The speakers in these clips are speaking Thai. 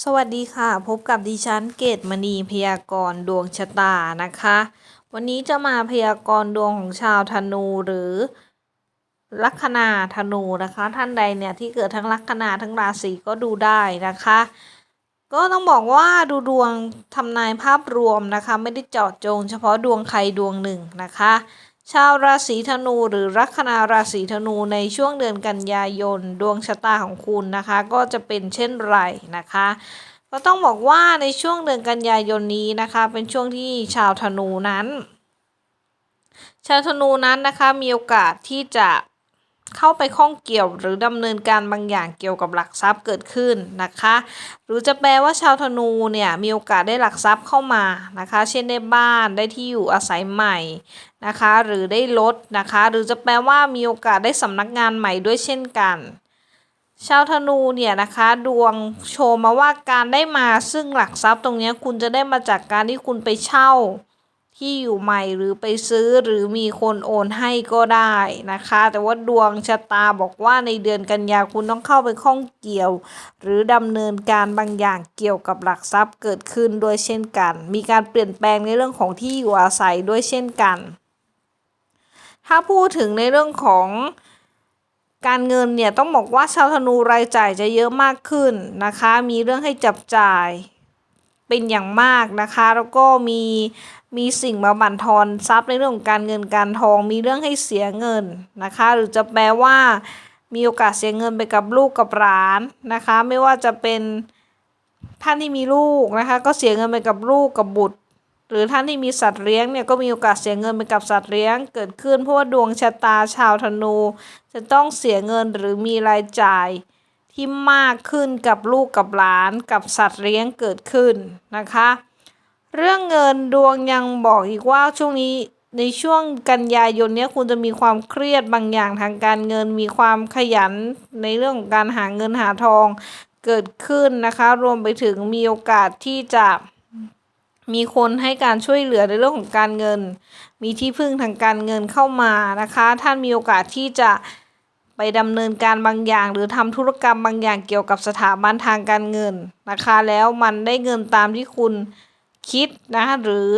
สวัสดีค่ะ พบกับดิฉันเกตมณีพยากรณ์ดวงชะตานะคะ วันนี้จะมาพยากรณ์ดวงของชาวธนูหรือลัคนาธนูนะคะ ท่านใดเนี่ยที่เกิดทั้งลัคนาทั้งราศีก็ดูได้นะคะ ก็ต้องบอกว่าดูดวงทำนายภาพรวมนะคะ ไม่ได้เจาะจง เฉพาะดวงใครดวงหนึ่งนะคะ ชาวราศีธนูหรือลัคนาราศีธนูในช่วงเดือนกันยายน ดวงชะตาของคุณนะคะ ก็จะเป็นเช่นไรนะคะก็ต้องบอกว่าในช่วงเดือนกันยายนนี้นะคะ เป็นช่วงที่ชาวธนูนั้น ชาวธนูนั้นนะคะมีโอกาสที่จะ เข้าไปข้องเกี่ยวหรือดำเนินการบางอย่างเกี่ยวกับหลักทรัพย์เกิดขึ้นนะคะ หรือจะแปลว่าชาวธนูเนี่ยมีโอกาสได้หลักทรัพย์เข้ามานะคะ เช่นได้บ้านได้ที่อยู่อาศัยใหม่นะคะ หรือได้รถนะคะ หรือจะแปลว่ามีโอกาสได้สำนักงานใหม่ด้วยเช่นกันชาวธนูเนี่ยนะคะดวงโชว์มาว่าการได้มาซึ่งหลักทรัพย์ตรงนี้คุณจะได้มาจากการที่คุณไปเช่า ที่อยู่ใหม่หรือไปซื้อหรือมีคนโอนให้ก็ได้นะคะ แต่ว่าดวงชะตาบอกว่าในเดือนกันยาคุณต้องเข้าไปข้องเกี่ยว หรือดำเนินการบางอย่างเกี่ยวกับหลักทรัพย์เกิดขึ้นด้วยเช่นกัน มีการเปลี่ยนแปลงในเรื่องของที่อยู่อาศัยด้วยเช่นกัน ถ้าพูดถึงในเรื่องของการเงินเนี่ยต้องบอกว่าชาวธนูรายจ่ายจะเยอะมากขึ้นนะคะ มีเรื่องให้จับจ่าย เป็นอย่างมากนะคะ แล้วก็มีมีสิ่งมาบั่นทอนทรัพย์ในเรื่องของการเงินการทอง มีเรื่องให้เสียเงินนะคะ หรือจะแปลว่า มีโอกาสเสียเงินไปกับลูกกับหลานนะคะ ไม่ว่าจะเป็นท่านที่มีลูกนะคะ ก็เสียเงินไปกับลูกกับบุตร หรือท่านที่มีสัตว์เลี้ยงเนี่ยก็มีโอกาสเสียเงินไปกับสัตว์เลี้ยง เกิดขึ้นเพราะว่าดวงชะตาชาวธนู จะต้องเสียเงินหรือมีรายจ่าย ที่มากขึ้นกับลูกกับหลานกับสัตว์เลี้ยงเกิดขึ้นนะคะ เรื่องเงินดวงยังบอกอีกว่าช่วงนี้ในช่วงกันยายนเนี้ยคุณจะมีความเครียดบางอย่างทางการเงินมีความขยันในเรื่องของการหาเงินหาทองเกิดขึ้นนะคะ รวมไปถึงมีโอกาสที่จะมีคนให้การช่วยเหลือในเรื่องของการเงิน มีที่พึ่งทางการเงินเข้ามานะคะ ท่านมีโอกาสที่จะ ดำเนินการบางอย่าง หรือทำธุรกรรมบางอย่างเกี่ยวกับสถาบันทางการเงินนะคะ แล้วมันได้เงินตามที่คุณคิดนะหรือ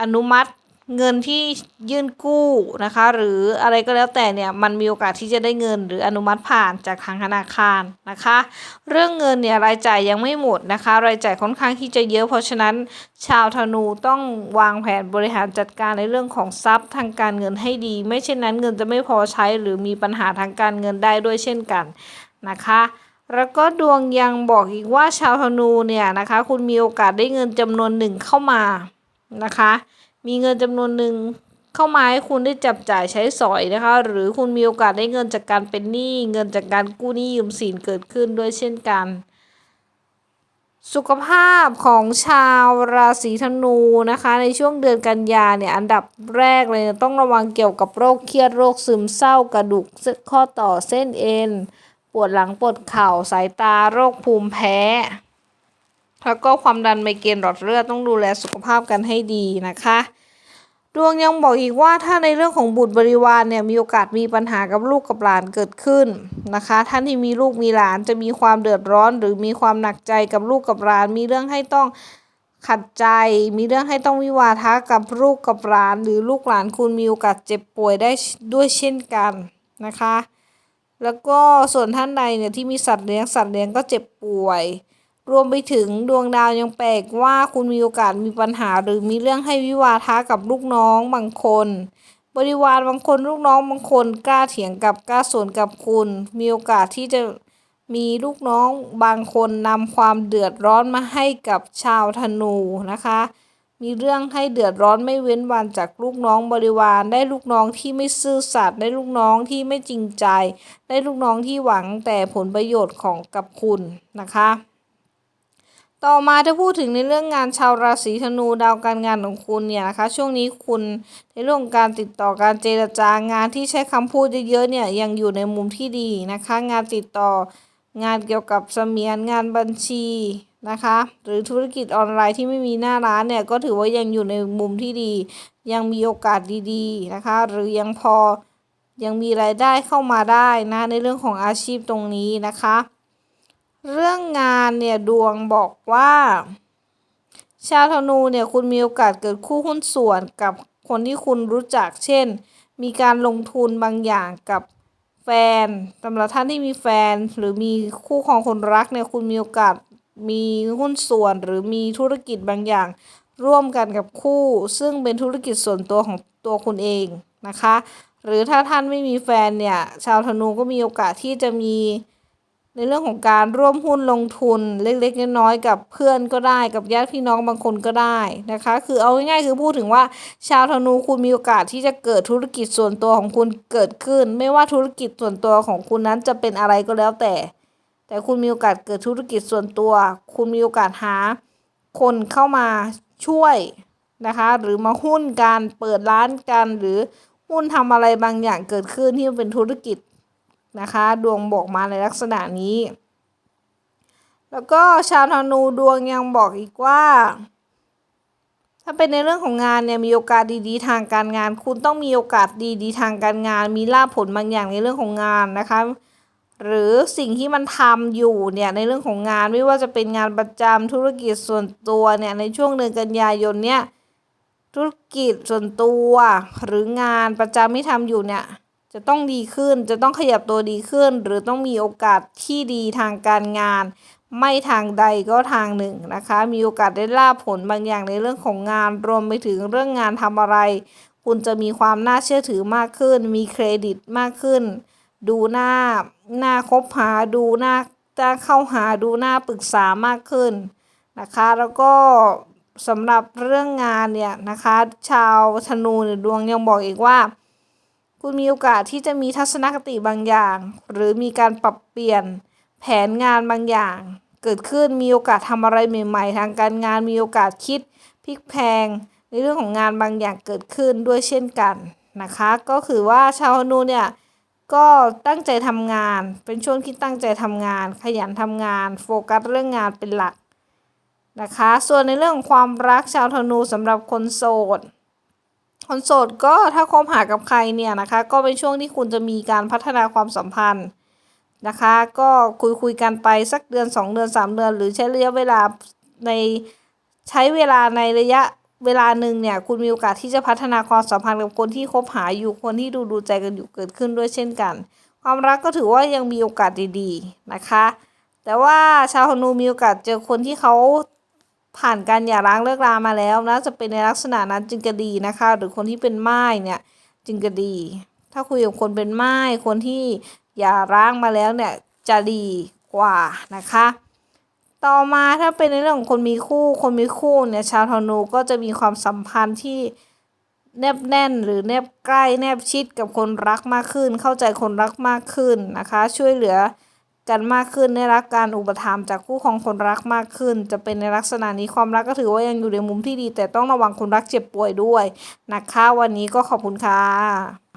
อนุมัติ เงินที่ยื่นกู้นะคะ หรืออะไรก็แล้วแต่เนี่ยมันมีโอกาสที่จะได้เงิน หรืออนุมัติผ่านจากทางธนาคารนะคะ เรื่องเงินเนี่ยรายจ่ายยังไม่หมดนะคะ รายจ่ายค่อนข้างที่จะเยอะเพราะฉะนั้น ชาวธนูต้องวางแผนบริหารจัดการในเรื่องของทรัพย์ทางการเงินให้ดี ไม่เช่นนั้นเงินจะไม่พอใช้หรือมีปัญหาทางการเงินได้ด้วยเช่นกันนะคะแล้วก็ดวงยังบอกอีกว่าชาวธนูเนี่ยนะคะ คุณมีโอกาสได้เงินจำนวนหนึ่งเข้ามานะคะ มีเงินจำนวนหนึ่งเข้ามาให้คุณได้จับจ่ายใช้สอยนะคะ หรือคุณมีโอกาสได้เงินจากการเป็นหนี้เงินจากการกู้หนี้ยืมสินเกิดขึ้นด้วยเช่นกัน สุขภาพของชาวราศีธนูนะคะ ในช่วงเดือนกันยาเนี่ยอันดับแรกเลยต้องระวังเกี่ยวกับโรคเครียดโรคซึมเศร้ากระดูกข้อต่อเส้นเอ็นปวดหลังปวดเข่าสายตาโรคภูมิแพ้ แล้วก็ความดันไมเกรนหลอดเลือดต้องดูแลสุขภาพกันให้ดีนะคะ ดวงยังบอกอีกว่าถ้าในเรื่องของบุตรบริวารเนี่ยมีโอกาสมีปัญหากับลูกกับหลานเกิดขึ้นนะคะ ท่านที่มีลูกมีหลานจะมีความเดือดร้อน หรือมีความหนักใจกับลูกกับหลาน มีเรื่องให้ต้องขัดใจ มีเรื่องให้ต้องวิวาทะกับลูกกับหลาน หรือลูกหลานคุณมีโอกาสเจ็บป่วยได้ด้วยเช่นกันนะคะ แล้วก็ส่วนท่านใดเนี่ยที่มีสัตว์เลี้ยงสัตว์เลี้ยงก็เจ็บป่วย รวมไปถึงดวงดาวยังแปลกว่าคุณมีโอกาสมีปัญหา หรือมีเรื่องให้วิวาทะกับลูกน้องบางคน บริวารบางคนลูกน้องบางคนกล้าเถียงกับกล้าสวนกับคุณ มีโอกาสที่จะมีลูกน้องบางคนนำความเดือดร้อนมาให้กับชาวธนูนะคะ มีเรื่องให้เดือดร้อนไม่เว้นวันจากลูกน้องบริวารได้ลูกน้องที่ไม่ซื่อสัตย์ได้ลูกน้องที่ไม่จริงใจ ได้ลูกน้องที่หวังแต่ผลประโยชน์ของกับคุณนะคะ ต่อมาถ้าพูดถึงในเรื่องงานชาวราศีธนูดาวการงานของคุณเนี่ยนะคะ ช่วงนี้คุณในเรื่องการติดต่อการเจรจางานที่ใช้คำพูดเยอะๆเนี่ยยังอยู่ในมุมที่ดีนะคะ งานติดต่องานเกี่ยวกับเสมียนงานบัญชีนะคะ หรือธุรกิจออนไลน์ที่ไม่มีหน้าร้านเนี่ยก็ถือว่ายังอยู่ในมุมที่ดี ยังมีโอกาสดีๆนะคะ หรือยังพอยังมีรายได้เข้ามาได้นะในเรื่องของอาชีพตรงนี้นะคะ เรื่องงานเนี่ยดวงบอกว่า ชาวธนูเนี่ยคุณมีโอกาสเกิดคู่หุ้นส่วนกับคนที่คุณรู้จัก เช่น มีการลงทุนบางอย่างกับแฟนสำหรับท่านที่มีแฟนหรือมีคู่ครองคนรักเนี่ยคุณมีโอกาสมีหุ้นส่วนหรือมีธุรกิจบางอย่าง ร่วมกันกับคู่ ซึ่งเป็นธุรกิจส่วนตัวของตัวคุณเองนะคะ หรือถ้าท่านไม่มีแฟนเนี่ยชาวธนูก็มีโอกาสที่จะมี ในเรื่องของการร่วมหุ้นลงทุนเล็กๆน้อยๆกับเพื่อนก็ได้กับญาติพี่น้องบางคนก็ได้นะคะ คือเอาง่ายๆคือพูดถึงว่า ชาวธนูคุณมีโอกาสที่จะเกิดธุรกิจส่วนตัวของคุณเกิดขึ้น ไม่ว่าธุรกิจส่วนตัวของคุณนั้นจะเป็นอะไรก็แล้วแต่ แต่คุณมีโอกาสเกิดธุรกิจส่วนตัว คุณมีโอกาสหา คนเข้ามาช่วยนะคะ หรือมาหุ้นการเปิดร้านกันหรือหุ้นทำอะไรบางอย่างเกิดขึ้นที่เป็นธุรกิจ นะคะ ดวงบอกมาในลักษณะนี้ แล้วก็ชาวธนูดวงยังบอกอีกว่า ถ้าเป็นในเรื่องของงานเนี่ยมีโอกาสดีๆ ทางการงาน คุณต้องมีโอกาสดีๆ ทางการงาน มีลาภผลบางอย่างในเรื่องของงานนะคะหรือสิ่งที่มันทำอยู่เนี่ยในเรื่องของงานไม่ว่าจะเป็นงานประจำธุรกิจส่วนตัวเนี่ยในช่วงเดือนกันยายนเนี่ยธุรกิจส่วนตัวหรืองานประจำที่ทำอยู่เนี่ย จะต้องดีขึ้น จะต้องขยับตัวดีขึ้น หรือต้องมีโอกาสที่ดีทางการงาน ไม่ทางใดก็ทางหนึ่งนะคะ มีโอกาสได้ลาบผลบางอย่างในเรื่องของงาน รวมไปถึงเรื่องงานทำอะไร คุณจะมีความน่าเชื่อถือมากขึ้น มีเครดิตมากขึ้น ดูหน้าหน้าคบหา ดูหน้าจะเข้าหาดูหน้าปรึกษามากขึ้นนะคะ แล้วก็สำหรับเรื่องงานเนี่ยนะคะ ชาวธนูดวงยังบอกอีกว่า คุณมีโอกาสที่จะมีทัศนคติบางอย่าง หรือมีการปรับเปลี่ยนแผนงานบางอย่าง เกิดขึ้นมีโอกาสทำอะไรใหม่ ๆ ทางการงานมีโอกาสคิดพลิกแพงในเรื่องของงานบางอย่างเกิดขึ้นด้วยเช่นกันนะคะ ก็คือว่าชาวนูเนี่ยก็ตั้งใจทำงาน เป็นช่วงที่ตั้งใจทำงาน ขยันทำงาน โฟกัสเรื่องงานเป็นหลักนะคะ ส่วนในเรื่องของความรักชาวธนูสำหรับคนโสด คนโสดก็ถ้าคบหากับใครเนี่ยนะคะ ก็เป็นช่วงที่คุณจะมีการพัฒนาความสัมพันธ์นะคะ ก็คุยคุยกันไปสักเดือน 2 เดือน 3 เดือน หรือใช้ระยะเวลาในใช้เวลาในระยะเวลาหนึ่งเนี่ย คุณมีโอกาสที่จะพัฒนาความสัมพันธ์กับคนที่คบหาอยู่คนที่ดูดูใจกันอยู่เกิดขึ้นด้วยเช่นกัน ความรักก็ถือว่ายังมีโอกาสดีๆนะคะ แต่ว่าชาวธนูมีโอกาสเจอคนที่เขา ผ่านการหย่าร้างเลิกรามาแล้วนะจะเป็นในลักษณะนั้นจึงจะดีนะคะ หรือคนที่เป็นไม้เนี่ยจึงจะดี ถ้าคุยกับคนเป็นไม้คนที่หย่าร้างมาแล้วเนี่ยจะดีกว่านะคะ ต่อมาถ้าเป็นในเรื่องของคนมีคู่ คนมีคู่เนี่ยชาวธนูก็จะมีความสัมพันธ์ที่แนบแน่นหรือแนบใกล้แนบชิดกับคนรักมากขึ้น เข้าใจคนรักมากขึ้นนะคะ ช่วยเหลือ กันมากขึ้นได้รับการอุปถัมภ์จากคู่ของคนรักมากขึ้น จะเป็นในลักษณะนี้ความรักก็ถือว่ายังอยู่ในมุมที่ดี แต่ต้องระวังคนรักเจ็บป่วยด้วยนะคะวันนี้ก็ขอบคุณค่ะ